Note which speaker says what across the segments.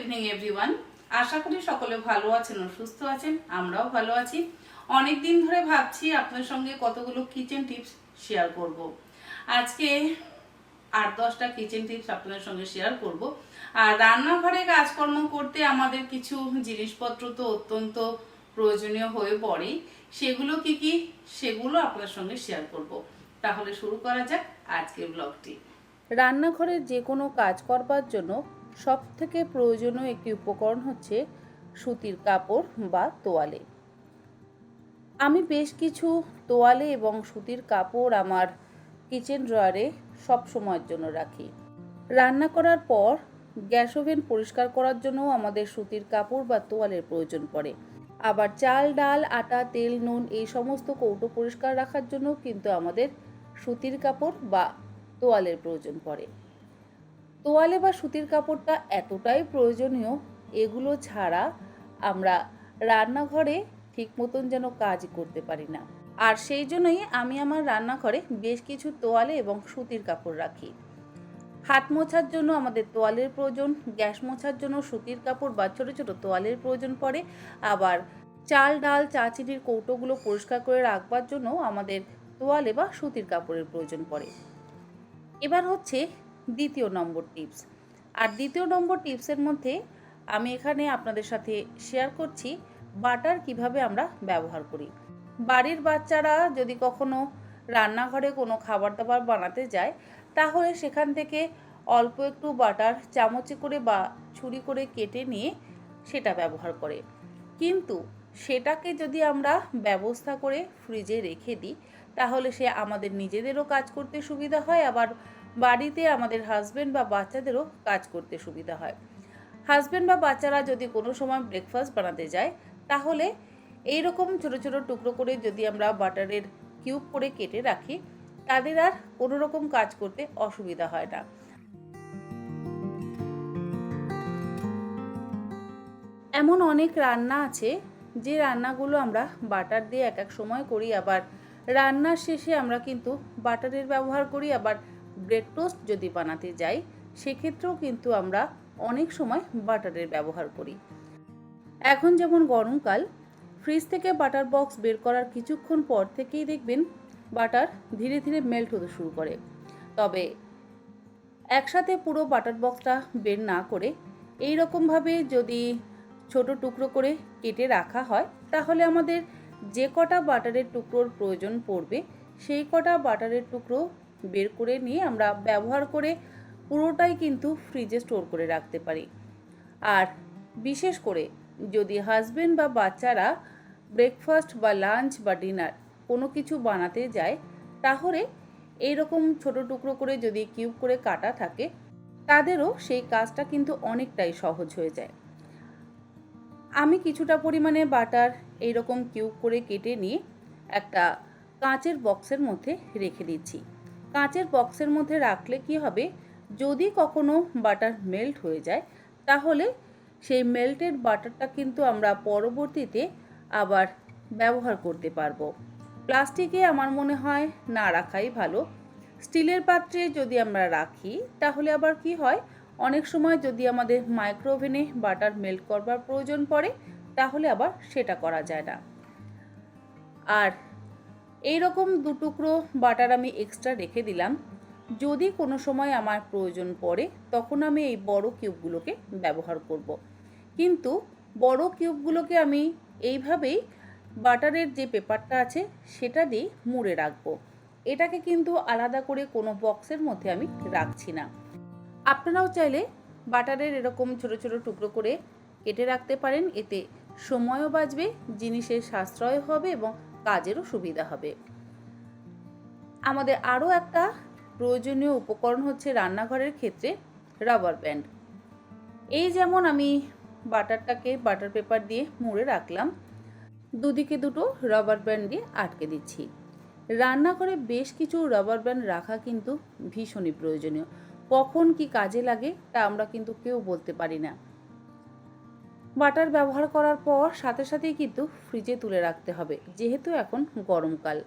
Speaker 1: Evening everyone আশা করি সকলে ভালো আছেন ও সুস্থ আছেন, আমরাও ভালো আছি। অনেক দিন ধরে ভাবছি আপনার সঙ্গে কতগুলো কিচেন টিপস শেয়ার করব। আজকে আট দশটা কিচেন টিপস আপনাদের সঙ্গে শেয়ার করব। আর রান্নাঘরে কাজকর্ম করতে আমাদের কিছু জিনিসপত্র তো অত্যন্ত প্রয়োজনীয় হয়ে পড়ে। সেগুলো কি কি? সেগুলো আপনার সঙ্গে শেয়ার করব। তাহলে শুরু করা যাক আজকের ব্লগটি
Speaker 2: রান্নাঘরের যে কোনো কাজ করবার জন্য সব থেকে প্রয়োজনীয় একটি উপকরণ হচ্ছে সুতির কাপড় বা তোয়ালে। আমি বেশ কিছু তোয়ালে এবং সুতির কাপড় আমার কিচেন ড্রয়ারে সব সময়ের জন্য রাখি। রান্না করার পর গ্যাস ওভেন পরিষ্কার করার জন্যও আমাদের সুতির কাপড় বা তোয়ালের প্রয়োজন পড়ে। আবার চাল, ডাল, আটা, তেল, নুন এই সমস্ত কৌটো পরিষ্কার রাখার জন্য কিন্তু আমাদের সুতির কাপড় বা তোয়ালের প্রয়োজন পড়ে। তোয়ালে বা সুতির কাপড়টা এতটাই প্রয়োজনীয়, এগুলো ছাড়া আমরা রান্নাঘরে ঠিক মতন যেন কাজ করতে পারি না। আর সেই জন্যই আমি আমার রান্নাঘরে বেশ কিছু তোয়ালে এবং সুতির কাপড় রাখি। হাত মোছার জন্য আমাদের তোয়ালের প্রয়োজন, গ্যাস মোছার জন্য সুতির কাপড় বা ছোটো ছোটো তোয়ালের প্রয়োজন পড়ে। আবার চাল, ডাল চা চিনির কৌটোগুলো পরিষ্কার করে রাখবার জন্য আমাদের তোয়ালে বা সুতির কাপড়ের প্রয়োজন পড়ে। এবার হচ্ছে দ্বিতীয় নম্বর টিপস। আর দ্বিতীয় নম্বর টিপসের মধ্যে আমি এখানে আপনাদের সাথে শেয়ার করছি বাটার কীভাবে আমরা ব্যবহার করি। বাড়ির বাচ্চারা যদি কখনো রান্নাঘরে কোনো খাবার দাবার বানাতে যায়, তাহলে সেখান থেকে অল্প একটু বাটার চামচে করে বা ছুরি করে কেটে নিয়ে সেটা ব্যবহার করে। কিন্তু সেটাকে যদি আমরা ব্যবস্থা করে ফ্রিজে রেখে দিই, তাহলে সে আমাদের নিজেদেরও কাজ করতে সুবিধা হয়, আবার বাড়িতে আমাদের হাজবেন্ড বা বাচ্চাদেরও কাজ করতে সুবিধা হয়। হাজবেন্ড বা বাচ্চারা যদি কোনো সময় ব্রেকফাস্ট বানাতে যায়, তাহলে এই রকম ছোটো ছোটো টুকরো করে যদি আমরা বাটারের কিউব করে কেটে রাখি, তাদের আর কোনো রকম কাজ করতে অসুবিধা হয় না। এমন অনেক রান্না আছে, যে রান্নাগুলো আমরা বাটার দিয়ে এক এক সময় করি, আবার রান্নার শেষে আমরা কিন্তু বাটারের ব্যবহার করি, আবার ব্রেড টোস্ট যদি বানাতে যাই, সেক্ষেত্রেও কিন্তু আমরা অনেক সময় বাটারের ব্যবহার করি। এখন যেমন গরমকাল ফ্রিজ থেকে বাটার বক্স বের করার কিছুক্ষণ পর থেকেই দেখবেন বাটার ধীরে ধীরে মেল্ট হতে শুরু করে। তবে একসাথে পুরো বাটার বক্সটা বের না করে এই রকমভাবে যদি ছোট টুকরো করে কেটে রাখা হয়, তাহলে আমাদের যে কটা বাটারের টুকরোর প্রয়োজন পড়বে, সেই কটা বাটারের টুকরো বের করে নিয়ে আমরা ব্যবহার করে পুরোটাই কিন্তু ফ্রিজে স্টোর করে রাখতে পারি। আর বিশেষ করে যদি হাজবেন্ড বা বাচ্চারা ব্রেকফাস্ট বা লাঞ্চ বা ডিনার কোনো কিছু বানাতে যায়, তাহলে এই রকম ছোট টুকরো করে যদি কিউব করে কাটা থাকে, তাদেরও সেই কাজটা কিন্তু অনেকটাই সহজ হয়ে যায়। আমি কিছুটা পরিমাণে বাটার এই রকম কিউব করে কেটে নিয়ে একটা কাঁচের বক্সের মধ্যে রেখে দিচ্ছি। কাঁচের বক্সের মধ্যে রাখলে কি হবে? যদি কখনো বাটার মেল্ট হয়ে যায়, তাহলে সেই মেল্টেড বাটারটা কিন্তু আমরা পরবর্তীতে আবার ব্যবহার করতে পারব। প্লাস্টিকে আমার মনে হয় না রাখাই ভালো। স্টিলের পাত্রে যদি আমরা রাখি, তাহলে আবার কি হয়? অনেক সময় যদি আমাদের মাইক্রোওভেনে বাটার মেল্ট করবার প্রয়োজন পড়ে, তাহলে আবার সেটা করা যায় না। আর এই রকম দু টুকরো বাটার আমি এক্সট্রা রেখে দিলাম। যদি কোনো সময় আমার প্রয়োজন পড়ে, তখন আমি এই বড় কিউবগুলোকে ব্যবহার করব। কিন্তু বড় কিউবগুলোকে আমি এইভাবেই বাটারের যে পেপারটা আছে, সেটা দিয়ে মুড়ে রাখব। এটাকে কিন্তু আলাদা করে কোনো বক্সের মধ্যে আমি রাখছি না। আপনারাও চাইলে বাটারের এরকম ছোট ছোট টুকরো করে কেটে রাখতে পারেন। এতে সময়ও বাঁচবে, জিনিসের সাশ্রয় হবে এবং কাজেরও সুবিধা হবে। আমাদের আরও একটা প্রয়োজনীয় উপকরণ হচ্ছে রান্নাঘরের ক্ষেত্রে রাবার ব্যান্ড এই যেমন আমি বাটারটাকে বাটার পেপার দিয়ে মুড়ে রাখলাম, দুদিকে দুটো রাবার ব্যান্ড দিয়ে আটকে দিচ্ছি। রান্নাঘরে বেশ কিছু রাবার ব্যান্ড রাখা কিন্তু ভীষণই প্রয়োজনীয়। কখন কি কাজে লাগে তা আমরা কিন্তু কেউ বলতে পারি না। বাটার ব্যবহার করার পর সাথে সাথেই কিন্তু ফ্রিজে তুলে রাখতে হবে, যেহেতু এখন গরমকাল।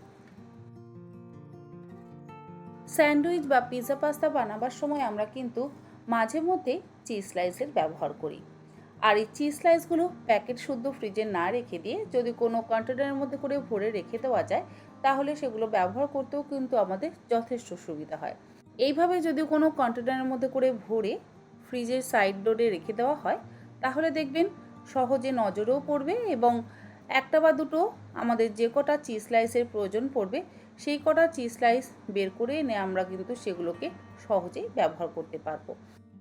Speaker 2: স্যান্ডউইচ বা পিৎজা পাস্তা বানাবার সময় আমরা কিন্তু মাঝে মধ্যে চিজ স্লাইসের ব্যবহার করি। আর এই চিজ স্লাইসগুলো প্যাকেট শুদ্ধ ফ্রিজে না রেখে দিয়ে যদি কোনো কন্টেনারের মধ্যে করে ভরে রেখে দেওয়া যায়, তাহলে সেগুলো ব্যবহার করতেও কিন্তু আমাদের যথেষ্ট সুবিধা হয়। এইভাবে যদি কোনো কন্টেনারের মধ্যে করে ভরে ফ্রিজের সাইড ডোরে রেখে দেওয়া হয়, তাহলে দেখবেন সহজে নজরেও পড়বে এবং একটা বা দুটো আমাদের যে কটা চিজ স্লাইসের প্রয়োজন পড়বে, সেই কটা চিজ স্লাইস বের করে এনে আমরা কিন্তু সেগুলোকে সহজেই ব্যবহার করতে পারব।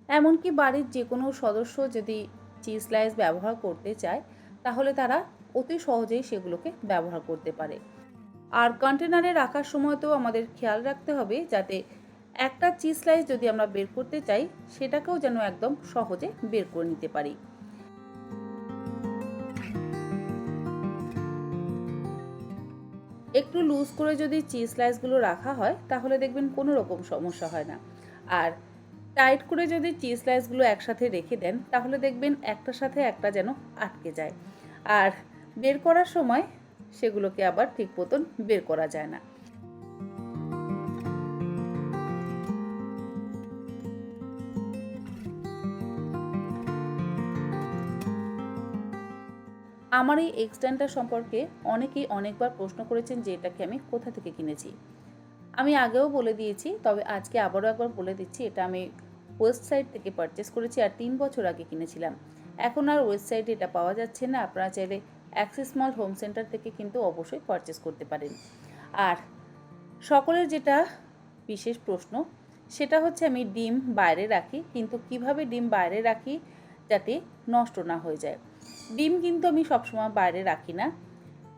Speaker 2: এমনকি বাড়ির যে কোনো সদস্য যদি চিজ স্লাইস ব্যবহার করতে চায়, তাহলে তারা অতি সহজেই সেগুলোকে ব্যবহার করতে পারে। আর কন্টেনারে রাখার সময় তো আমাদের খেয়াল রাখতে হবে যাতে একটা চিজ স্লাইস যদি আমরা বের করতে চাই, সেটাকেও যেন একদম সহজে বের করে নিতে পারি। একটু লুজ করে যদি চিজ স্লাইসগুলো রাখা হয়, তাহলে দেখবেন কোনো রকম সমস্যা হয় না। আর টাইট করে যদি চিজ স্লাইসগুলো একসাথে রেখে দেন, তাহলে দেখবেন একটার সাথে একটা যেন আটকে যায়। আর বের করার সময় সেগুলোকে আবার ঠিক মতন বের করা যায় না। আমার এই এক্সট্যান্ডার সম্পর্কে অনেকেই অনেকবার প্রশ্ন করেছেন যে এটাকে আমি কোথা থেকে কিনেছি। আমি আগেও বলে দিয়েছি, তবে আজকে আবারও একবার বলে দিচ্ছি, এটা আমি ওয়েবসাইট থেকে পারচেস করেছি আর তিন বছর আগে কিনেছিলাম। এখন আর ওয়েবসাইটে এটা পাওয়া যাচ্ছে না, আপনারা চাইলে অ্যাক্সিস মল হোম সেন্টার থেকে কিন্তু অবশ্যই পারচেস করতে পারেন। আর সকলের যেটা বিশেষ প্রশ্ন, সেটা হচ্ছে আমি ডিম বাইরে রাখি, কিন্তু কীভাবে ডিম বাইরে রাখি যাতে নষ্ট না হয়ে যায়? ডিম কিন্তু আমি সবসময় বাইরে রাখি না।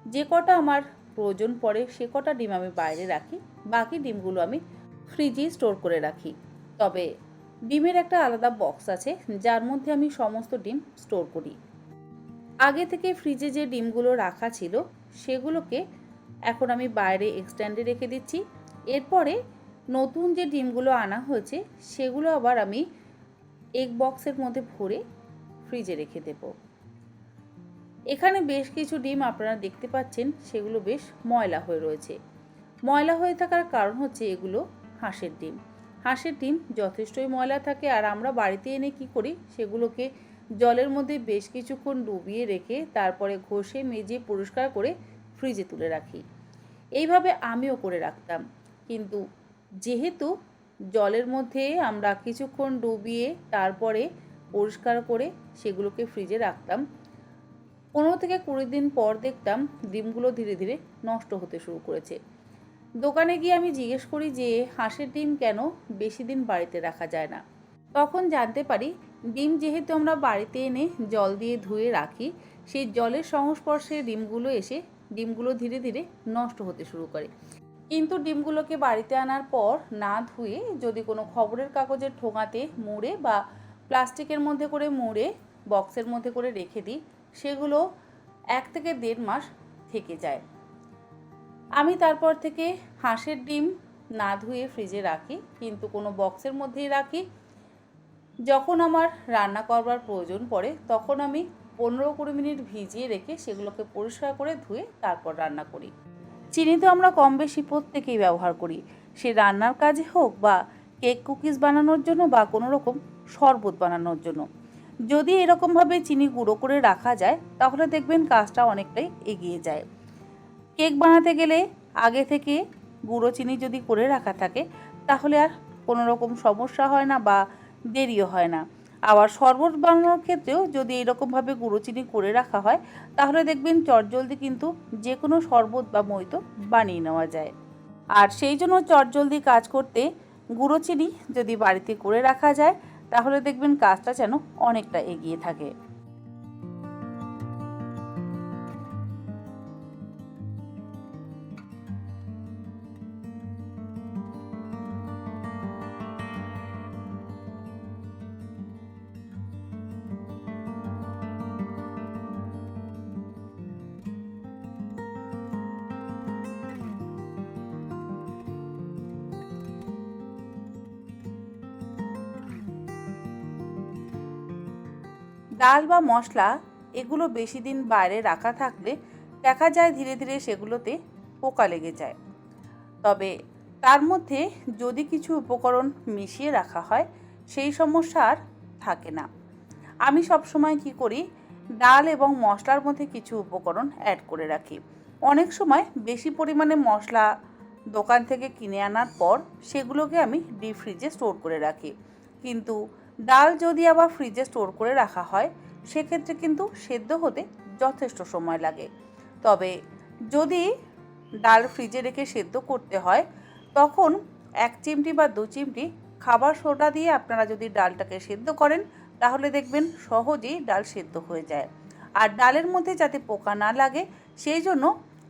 Speaker 2: যে কটা আমার প্রয়োজন পড়ে, সে কটা ডিম আমি বাইরে রাখি। বাকি ডিমগুলো আমি ফ্রিজে স্টোর করে রাখি। তবে ডিমের একটা আলাদা বক্স আছে, যার মধ্যে আমি সমস্ত ডিম স্টোর করি। আগে থেকে ফ্রিজে যে ডিমগুলো রাখা ছিল, সেগুলোকে এখন আমি বাইরে এক্সট্যান্ডে রেখে দিচ্ছি। এরপরে নতুন যে ডিমগুলো আনা হয়েছে, সেগুলো আবার আমি এগ বক্সের মধ্যে ভরে ফ্রিজে রেখে দেবো। এখানে বেশ কিছু ডিম আপনারা দেখতে পাচ্ছেন, সেগুলো বেশ ময়লা হয়ে রয়েছে। ময়লা হয়ে থাকার কারণ হচ্ছে এগুলো হাঁসের ডিম। হাঁসের ডিম যথেষ্টই ময়লা থাকে আর আমরা বাড়িতে এনে কি করি, সেগুলোকে জলের মধ্যে বেশ কিছুক্ষণ ডুবিয়ে রেখে তারপরে ঘষে, মেজে, পরিষ্কার করে ফ্রিজে তুলে রাখি। এইভাবে আমিও করে রাখতাম। কিন্তু যেহেতু জলের মধ্যে আমরা কিছুক্ষণ ডুবিয়ে তারপরে পরিষ্কার করে সেগুলোকে ফ্রিজে রাখতাম পনেরো থেকে কুড়ি দিন পর দেখতাম ডিমগুলো ধীরে ধীরে নষ্ট হতে শুরু করেছে। দোকানে গিয়ে আমি জিজ্ঞেস করি যে, হাঁসের ডিম কেন বেশি দিন বাড়িতে রাখা যায় না? তখন জানতে পারি, ডিম যেহেতু আমরা বাড়িতে এনে জল দিয়ে ধুয়ে রাখি, সেই জলের সংস্পর্শে ডিমগুলো এসে ডিমগুলো ধীরে ধীরে নষ্ট হতে শুরু করে। কিন্তু ডিমগুলোকে বাড়িতে আনার পর না ধুয়ে যদি কোনো খবরের কাগজের ঠোঙাতে মুড়ে বা প্লাস্টিকের মধ্যে করে মুড়ে, বক্সের মধ্যে করে রেখে দিই সেগুলো এক থেকে দেড় মাস থেকে যায়। আমি তারপর থেকে হাঁসের ডিম না ধুয়ে ফ্রিজে রাখি, কিন্তু কোনো বক্সের মধ্যেই রাখি। যখন আমার রান্না করবার প্রয়োজন পড়ে, তখন আমি পনেরো কুড়ি মিনিট ভিজিয়ে রেখে সেগুলোকে পরিষ্কার করে ধুয়ে তারপর রান্না করি। চিনি তো আমরা কম বেশি প্রত্যেকেই ব্যবহার করি। সে রান্নার কাজে হোক বা কেক কুকিজ বানানোর জন্য বা কোনো রকম শরবত বানানোর জন্য। যদি এরকমভাবে চিনি গুঁড়ো করে রাখা যায়, তাহলে দেখবেন কাজটা অনেকটাই এগিয়ে যায়। কেক বানাতে গেলে আগে থেকে গুঁড়ো চিনি যদি করে রাখা থাকে, তাহলে আর কোনো রকম সমস্যা হয় না বা দেরিও হয় না। আবার শরবত বানানোর ক্ষেত্রেও যদি এরকমভাবে গুঁড়ো চিনি করে রাখা হয়, তাহলে দেখবেন চটজলদি কিন্তু যে কোনো শরবত বা মইতো বানিয়ে নেওয়া যায়। আর সেই জন্য চটজলদি কাজ করতে গুঁড়ো চিনি যদি বাড়িতে করে রাখা যায় তাহলে দেখবেন কাজটা যেন অনেকটা এগিয়ে থাকে। ডাল বা মশলা এগুলো বেশি দিন বাইরে রাখা থাকলে দেখা যায় ধীরে ধীরে সেগুলোতে পোকা লেগে যায়। তবে তার মধ্যে যদি কিছু উপকরণ মিশিয়ে রাখা হয়, সেই সমস্যা আর থাকে না। আমি সব সময় কি করি, ডাল এবং মশলার মধ্যে কিছু উপকরণ অ্যাড করে রাখি। অনেক সময় বেশি পরিমাণে মশলা দোকান থেকে কিনে আনার পর সেগুলোকে আমি ডিপ ফ্রিজে স্টোর করে রাখি। কিন্তু ডাল যদি আবার ফ্রিজে স্টোর করে রাখা হয়, সেক্ষেত্রে কিন্তু সেদ্ধ হতে যথেষ্ট সময় লাগে। তবে যদি ডাল ফ্রিজে রেখে সেদ্ধ করতে হয়, তখন এক চিমটি বা দু চিমটি খাবার সোডা দিয়ে আপনারা যদি ডালটাকে সেদ্ধ করেন, তাহলে দেখবেন সহজেই ডাল সেদ্ধ হয়ে যায়। আর ডালের মধ্যে যাতে পোকা না লাগে, সেই জন্য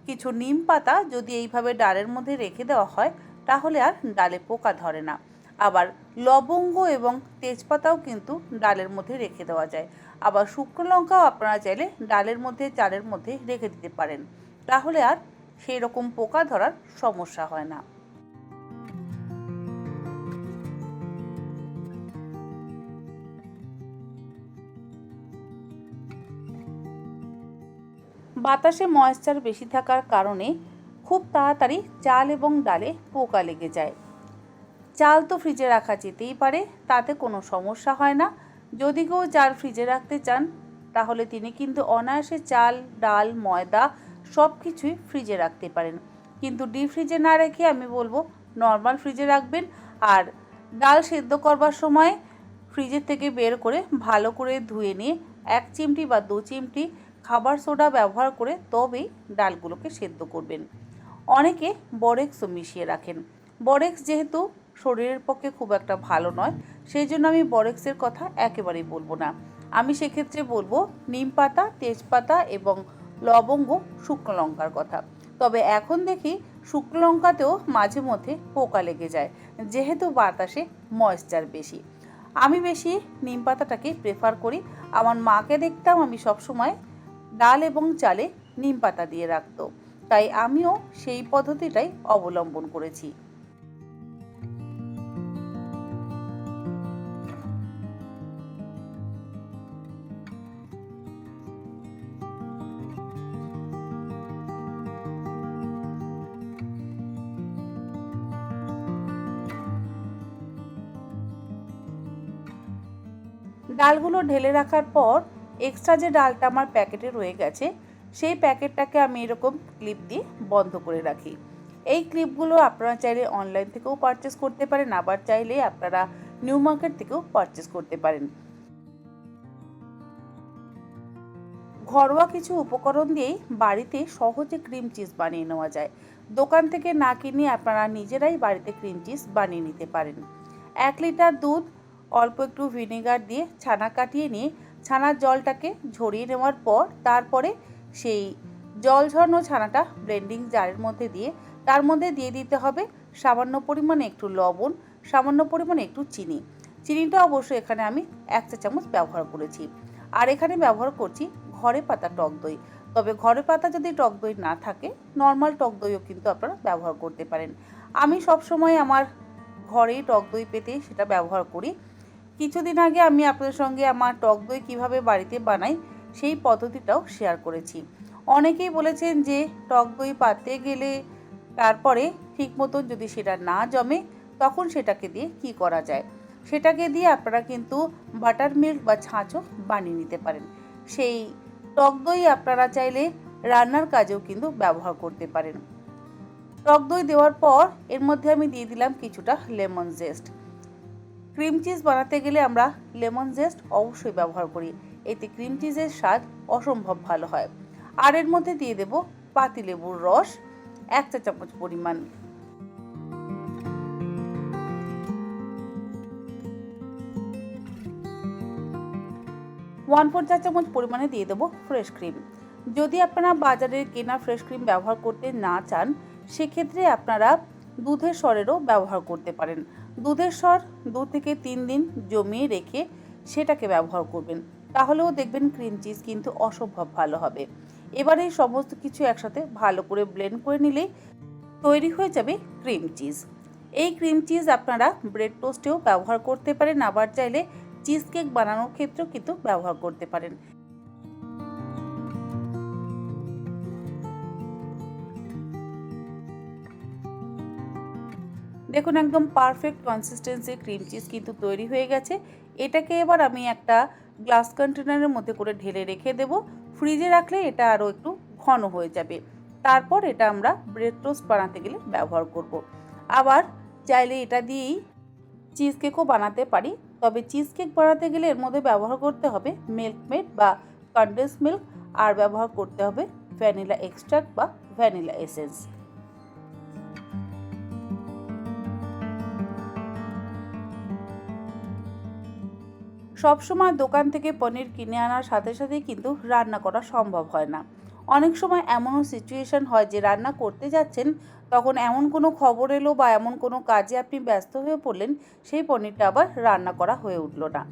Speaker 2: কিছু নিম পাতা যদি এইভাবে ডালের মধ্যে রেখে দেওয়া হয়, তাহলে আর ডালে পোকা ধরে না। আবার লবঙ্গ এবং তেজপাতাও কিন্তু ডালের মধ্যে রেখে দেওয়া যায়। আবার শুকনো লঙ্কাও আপনারা চাইলে ডালের মধ্যে, চালের মধ্যে রেখে দিতে পারেন। তাহলে আর সেই রকম পোকা ধরার সমস্যা হয় না। বাতাসে ময়েশ্চার বেশি থাকার কারণে খুব তাড়াতাড়ি চাল এবং ডালে পোকা লেগে যায়। চাল তো ফ্রিজে রাখা যেতেই পারে, তাতে কোনো সমস্যা হয় না। যদি কেউ চাল ফ্রিজে রাখতে চান, তাহলে তিনি কিন্তু অনায়াসে চাল, ডাল, ময়দা সব কিছুই ফ্রিজে রাখতে পারেন। কিন্তু ডিপ ফ্রিজে না রেখে আমি বলব, নর্মাল ফ্রিজে রাখবেন। আর ডাল সেদ্ধ করবার সময় ফ্রিজের থেকে বের করে ভালো করে ধুয়ে নিয়ে এক চিমটি বা দু চিমটি খাবার সোডা ব্যবহার করে তবেই ডালগুলোকে সেদ্ধ করবেন। অনেকে বরেক্সও মিশিয়ে রাখেন। বরেক্স যেহেতু শরীরের পক্ষে খুব একটা ভালো নয়। সেই জন্য আমি বরেক্সের কথা একেবারেই বলব না। আমি সেক্ষেত্রে বলব নিম পাতা, তেজপাতা এবং লবঙ্গ, শুকনো লঙ্কার কথা। তবে এখন দেখি শুকনো লঙ্কাতেও মাঝে মধ্যে পোকা লেগে যায়, যেহেতু বাতাসে ময়েশ্চার বেশি। আমি বেশি নিম পাতাটাকে প্রেফার করি। আমার মাকে দেখতাম আমি সবসময় ডাল এবং চালে নিম পাতা দিয়ে রাখতো। তাই আমিও সেই পদ্ধতিটাই অবলম্বন করেছি। ডালগুলো ঢেলে রাখার পর এক্সট্রা যে ডালটা আমার প্যাকেটে রয়ে গেছে, সেই প্যাকেটটাকে আমি এরকম ক্লিপ দিয়ে বন্ধ করে রাখি। এই ক্লিপগুলো আপনারা চাইলে অনলাইন থেকেও পারচেস করতে পারেন, আবার চাইলে আপনারা নিউ মার্কেট থেকেও পারচেস করতে পারেন। ঘরোয়া কিছু উপকরণ দিয়েই বাড়িতে সহজে ক্রিম চিজ বানিয়ে নেওয়া যায়। দোকান থেকে না কিনে আপনারা নিজেরাই বাড়িতে ক্রিম চিজ বানিয়ে নিতে পারেন। এক লিটার দুধ অল্প একটু ভিনেগার দিয়ে ছানা কাটিয়ে নিয়ে ছানার জলটাকে ঝরিয়ে নেওয়ার পর তারপরে সেই জল ঝরানো ছানাটা ব্লেন্ডিং জারের মধ্যে দিয়ে, তার মধ্যে দিয়ে দিতে হবে সামান্য পরিমাণে একটু লবণ, সামান্য পরিমাণে একটু চিনি। চিনিটা অবশ্য এখানে আমি এক চা চামচ ব্যবহার করেছি। আর এখানে ব্যবহার করছি ঘরে পাতা টক দই। তবে ঘরে পাতা যদি টক দই না থাকে নর্মাল টক দইও কিন্তু আপনারা ব্যবহার করতে পারেন। আমি সব সময় আমার ঘরেই টক দই পেতে সেটা ব্যবহার করি। কিছুদিন আগে আমি আপনাদের সঙ্গে আমার টক দই কীভাবে বাড়িতে বানাই সেই পদ্ধতিটাও শেয়ার করেছি। অনেকেই বলেছেন যে টক দই পাতে গেলে তারপরে ঠিক মতো যদি সেটা না জমে তখন সেটাকে দিয়ে কি করা যায়? সেটাকে দিয়ে আপনারা কিন্তু বাটার মিল্ক বা ছাঁচও বানিয়ে নিতে পারেন। সেই টক দই আপনারা চাইলে রান্নার কাজেও কিন্তু ব্যবহার করতে পারেন। টক দই দেওয়ার পর এর মধ্যে আমি দিয়ে দিলাম কিছুটা লেমন জেস্ট ক্রিম চিজ বানাতে গেলে আমরা লেমন জেস্ট অবশ্যই ব্যবহার করি। এতে ক্রিম চিজের স্বাদ অসম্ভব ভালো হয়। আর এর মধ্যে দিয়ে দেব পাতিলেবুর রস, এক চা চামচ পরিমাণ। ওয়ান ফোর চা চামচ পরিমাণে দিয়ে দেবো ফ্রেশ ক্রিম। যদি আপনারা বাজারের কেনা ফ্রেশ ক্রিম ব্যবহার করতে না চান, সেক্ষেত্রে আপনারা দুধের স্বরেরও ব্যবহার করতে পারেন। দুধের স্বর দু থেকে তিন দিন জমিয়ে রেখে সেটাকে ব্যবহার করবেন। তাহলেও দেখবেন ক্রিম চিজ কিন্তু অসম্ভব ভালো হবে। এবার এই সমস্ত কিছু একসাথে ভালো করে ব্লেন্ড করে নিলেই তৈরি হয়ে যাবে ক্রিম চিজ এই ক্রিম চিজ আপনারা ব্রেড টোস্টেও ব্যবহার করতে পারেন, আবার চাইলে চিজ কেক বানানোর ক্ষেত্রেও কিন্তু ব্যবহার করতে পারেন। দেখুন, একদম পারফেক্ট কনসিস্টেন্সি ক্রিম চিজ কিন্তু তৈরি হয়ে গেছে। এটাকে এবার আমি একটা গ্লাস কন্টেনারের মধ্যে করে ঢেলে রেখে দেব। ফ্রিজে রাখলে এটা আরও একটু ঘন হয়ে যাবে। তারপর এটা আমরা ব্রেড টোস্ট বানাতে গেলে ব্যবহার করব। আবার চাইলে এটা দিয়েই চিজ কেকও বানাতে পারি। তবে চিজ কেক বানাতে গেলে এর মধ্যে ব্যবহার করতে হবে মিল্ক মেড বা কনডেন্স মিল্ক আর ব্যবহার করতে হবে ভ্যানিলা এক্সট্রাক্ট বা ভ্যানিলা এসেন্স সবসময় দোকান থেকে পনির কিনে আনার সাথে সাথেই কিন্তু রান্না করা সম্ভব হয় না। অনেক সময় এমনও সিচুয়েশন হয় যে রান্না করতে যাচ্ছেন, তখন এমন কোনো খবর এলো বা এমন কোনো কাজে আপনি ব্যস্ত হয়ে পড়লেন, সেই পনিরটা আবার রান্না করা হয়ে উঠল না।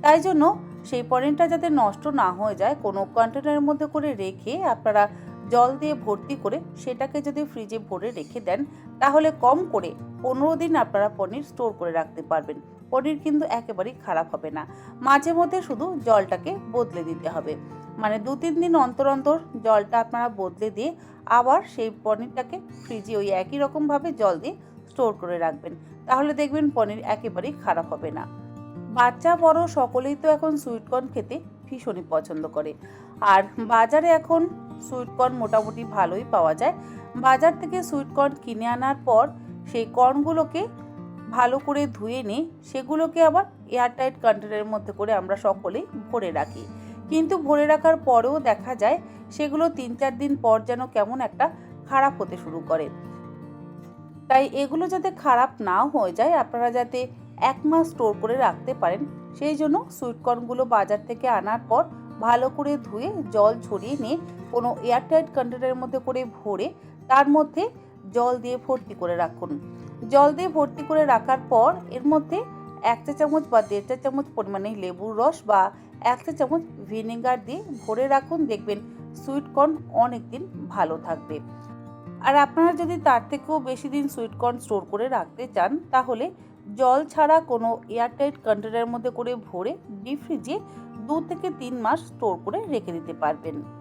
Speaker 2: তাই জন্য সেই পনিরটা যাতে নষ্ট না হয়ে যায়, কোনো কন্টেনারের মধ্যে করে রেখে আপনারা জল দিয়ে ভর্তি করে সেটাকে যদি ফ্রিজে ভরে রেখে দেন, তাহলে কম করে পনেরো দিন আপনারা পনির স্টোর করে রাখতে পারবেন। পনির কিন্তু একেবারেই খারাপ হবে না। মাঝে মধ্যে শুধু জলটাকে বদলে দিতে হবে। মানে দু, তিন দিন অন্তর অন্তর জলটা আপনারা বদলে দিয়ে আবার সেই পনিরটাকে ফ্রিজে ওই একই রকমভাবে জল দিয়ে স্টোর করে রাখবেন। তাহলে দেখবেন পনির একেবারেই খারাপ হবে না। বাচ্চা, বড় সকলেই তো এখন সুইটকর্ন খেতে ভীষণই পছন্দ করে। আর বাজারে এখন সুইটকর্ন মোটামুটি ভালোই পাওয়া যায়। বাজার থেকে সুইটকর্ন কিনে আনার পর সেই কর্নগুলোকে ভালো করে ধুয়ে নিই সেগুলোকে আবার এয়ারটাইট কন্টেনারের মধ্যে করে আমরা সকলেই ভরে রাখি। কিন্তু ভরে রাখার পরেও দেখা যায় সেগুলো তিন চার দিন পর যেন কেমন একটা খারাপ হতে শুরু করে। তাই এগুলো যাতে খারাপ না হয়ে যায়, আপনারা যাতে এক মাস স্টোর করে রাখতে পারেন, সেই জন্য সুইটকর্নগুলো বাজার থেকে আনার পর ভালো করে ধুয়ে, জল ছড়িয়ে নিয়ে কোনো এয়ারটাইট কন্টেনারের মধ্যে করে ভরে, তার মধ্যে জল দিয়ে ভর্তি করে রাখুন। জল দিয়ে ভর্তি করে রাখার পর এর মধ্যে এক চা চামচ বা দেড় চা চামচ পরিমাণে লেবুর রস বা এক চা চামচ ভিনেগার দিয়ে ভরে রাখুন। দেখবেন সুইটকর্ন অনেক দিন ভালো থাকবে। আর আপনারা যদি তার থেকেও বেশি দিন সুইটকর্ন স্টোর করে রাখতে চান, তাহলে জল ছাড়া কোনো এয়ারটাইট কন্টেনারের মধ্যে করে ভরে ডিপ ফ্রিজে দু থেকে তিন মাস স্টোর করে রেখে দিতে পারবেন।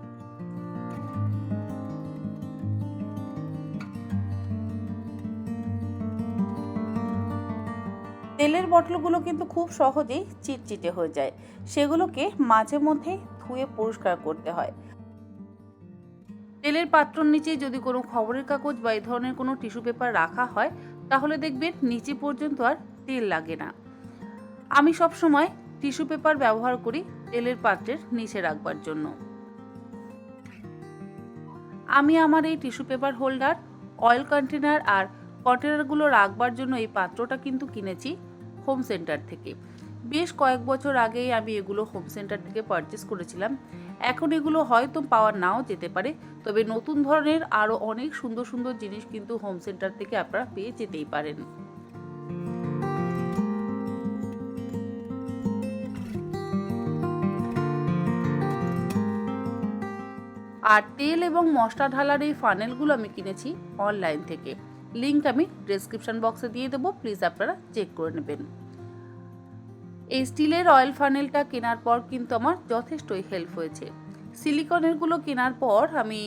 Speaker 2: তেলের বটলগুলো কিন্তু খুব সহজেই চিটচিটে হয়ে যায়। সেগুলোকে মাঝে মধ্যে ধুয়ে পরিষ্কার করতে হয়। তেলের পাত্রর নিচে যদি কোনো খবরের কাগজ বা এই ধরনের কোনো টিস্যু পেপার রাখা হয়, তাহলে দেখবেন নিচে পর্যন্ত আর তেল লাগে না। আমি সব সময় টিস্যু পেপার ব্যবহার করি তেলের পাত্রের নিচে রাখবার জন্য। আমি আমার এই tissue paper holder, oil container আর কন্টেনারগুলো রাখবার জন্য এই পাত্রটা কিন্তু কিনেছি। হোম সেন্টার থেকে। বেশ কয়েক বছর আগেই আমি এগুলো হোম সেন্টার থেকে পারচেস করেছিলাম। এখন এগুলো হয়তো পাওয়া নাও যেতে পারে, তবে নতুন ধরনের আরও অনেক সুন্দর সুন্দর জিনিস কিন্তু হোম সেন্টার থেকে আপনারা পেয়ে যেতেই পারেন। আর তেল এবং মশলা ঢালার এই ফানেলগুলো আমি কিনেছি অনলাইন থেকে। লিংক আমি ডেসক্রিপশন বক্সে দিয়ে দেবো প্লিজ আপনারা চেক করে নেবেন। এই স্টিলের অয়েল ফানেলটা কেনার পর কিন্তু আমার যথেষ্টই হেল্প হয়েছে। সিলিকনেরগুলো কেনার পর আমি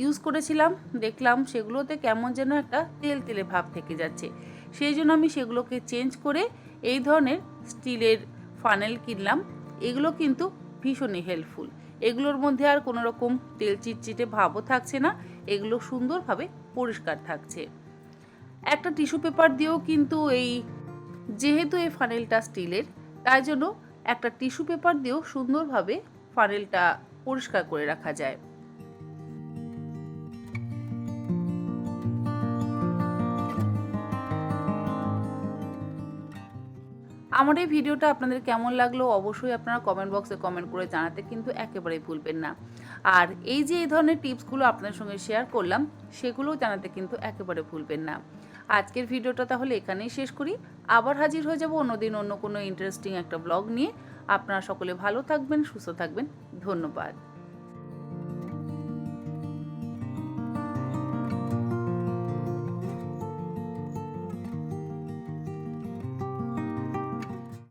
Speaker 2: ইউজ করেছিলাম, দেখলাম সেগুলোতে কেমন যেন একটা তেল তেলে ভাব থেকে যাচ্ছে। সেই জন্য আমি সেগুলোকে চেঞ্জ করে এই ধরনের স্টিলের ফানেল কিনলাম। এগুলো কিন্তু ভীষণই হেল্পফুল এগুলোর মধ্যে আর কোনো রকম তেল চিটচিটে ভাবও থাকছে না, এগুলো সুন্দরভাবে পরিষ্কার থাকছে। একটা টিস্যু পেপার দিয়েও কিন্তু এই, যেহেতু এই ফানেলটা স্টিলের তাই জন্য একটা টিস্যু পেপার দিয়েও সুন্দরভাবে ফানেলটা পরিষ্কার করে রাখা যায়। আমার এই ভিডিওটা আপনাদের কেমন লাগল অবশ্যই আপনারা কমেন্ট বক্সে কমেন্ট করে জানাতে কিন্তু একেবারেই ভুলবেন না। আর এই যে এই ধরনের টিপসগুলো আপনাদের সঙ্গে শেয়ার করলাম, সেগুলোও জানাতে কিন্তু একেবারে ভুলবেন না। আজকের ভিডিওটা তাহলে এখানেই শেষ করি। আবার হাজির হয়ে যাব অন্যদিন অন্য কোনো ইন্টারেস্টিং একটা ব্লগ নিয়ে। আপনারা সকলে ভালো থাকবেন, সুস্থ থাকবেন। ধন্যবাদ।